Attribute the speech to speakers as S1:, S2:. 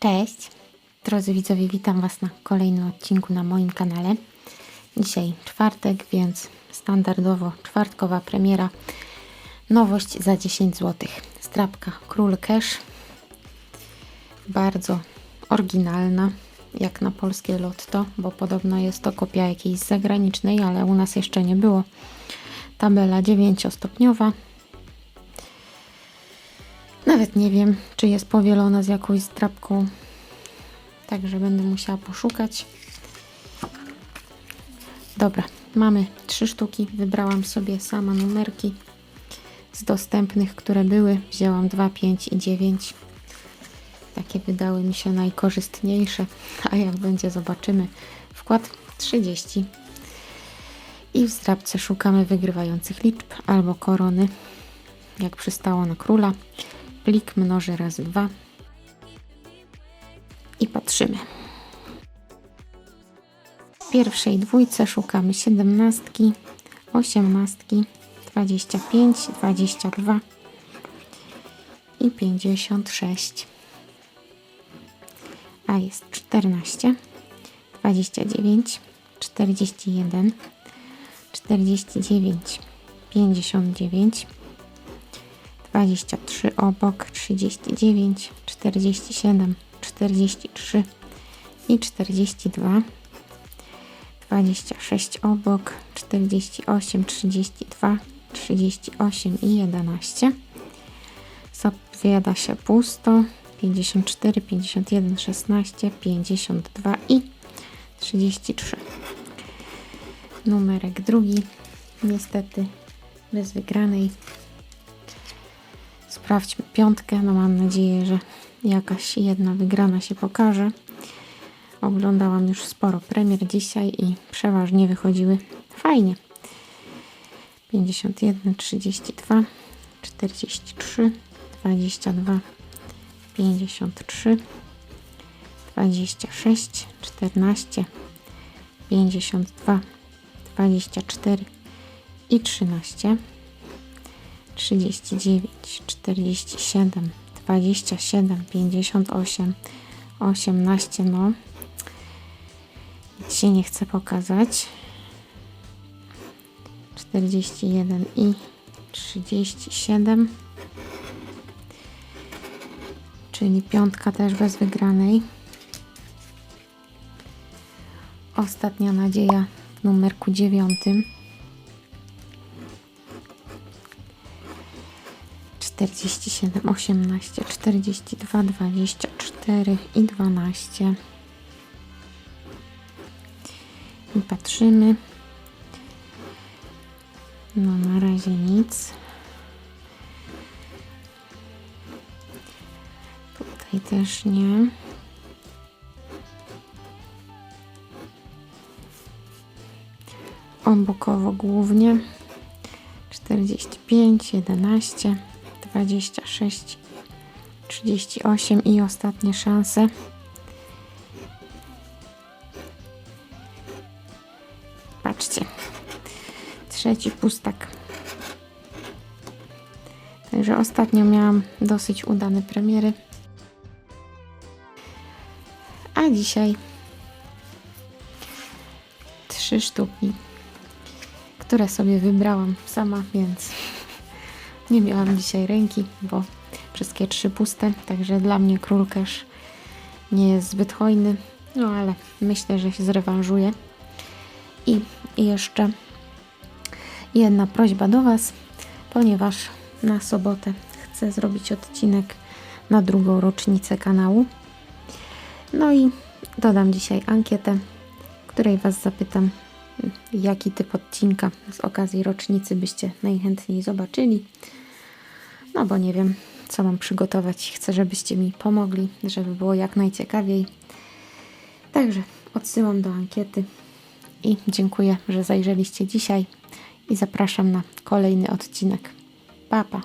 S1: Cześć, drodzy widzowie, witam Was na kolejnym odcinku na moim kanale. Dzisiaj czwartek, więc standardowo czwartkowa premiera. Nowość za 10 zł. Strapka Król Cash. Bardzo oryginalna, jak na polskie lotto, bo podobno jest to kopia jakiejś zagranicznej, ale u nas jeszcze nie było. Tabela 9-stopniowa. Nawet nie wiem, czy jest powielona z jakąś strapką. Także będę musiała poszukać. Dobra, mamy trzy sztuki. Wybrałam sobie sama numerki z dostępnych, które były. Wzięłam 2, 5 i 9. Takie wydały mi się najkorzystniejsze. A jak będzie, zobaczymy. Wkład 30. I w zdrabce szukamy wygrywających liczb albo korony, jak przystało na króla. Plik mnoży razy 2 i patrzymy. W pierwszej dwójce szukamy siedemnastki, osiemnastki, 25, 22 i 56. A jest 14, 29, 41, 49, 59, 23 obok, 39, 47, 43 i 42, 26 obok, 48, 32, 38 i 11. Zapowiada się pusto, 54, 51, 16, 52 i 33. Numerek drugi, niestety bez wygranej. Sprawdźmy piątkę. No mam nadzieję, że jakaś jedna wygrana się pokaże. Oglądałam już sporo premier dzisiaj i przeważnie wychodziły fajnie. 51, 32, 43, 22, 53, 26, 14, 52, 24 i 13. 39, 47, 27, 58, 18, no. Nic się nie chce pokazać. 41 i 37. Czyli piątka też bez wygranej. Ostatnia nadzieja w numerku dziewiątym. 47, 18, 42, 24 i 12. I patrzymy. No na razie nic. Tutaj też nie. Obokowo głównie. 45, 11. 26, 38 i ostatnie szanse. Patrzcie, trzeci pustak. Także ostatnio miałam dosyć udane premiery. A dzisiaj trzy sztuki, które sobie wybrałam sama, więc nie miałam dzisiaj ręki, bo wszystkie trzy puste, także dla mnie król cash nie jest zbyt hojny, no ale myślę, że się zrewanżuje. I jeszcze jedna prośba do Was, ponieważ na sobotę chcę zrobić odcinek na drugą rocznicę kanału. No i dodam dzisiaj ankietę, której Was zapytam, jaki typ odcinka z okazji rocznicy byście najchętniej zobaczyli. No bo nie wiem, co mam przygotować. Chcę, żebyście mi pomogli, żeby było jak najciekawiej. Także odsyłam do ankiety i dziękuję, że zajrzeliście dzisiaj i zapraszam na kolejny odcinek. Pa, pa.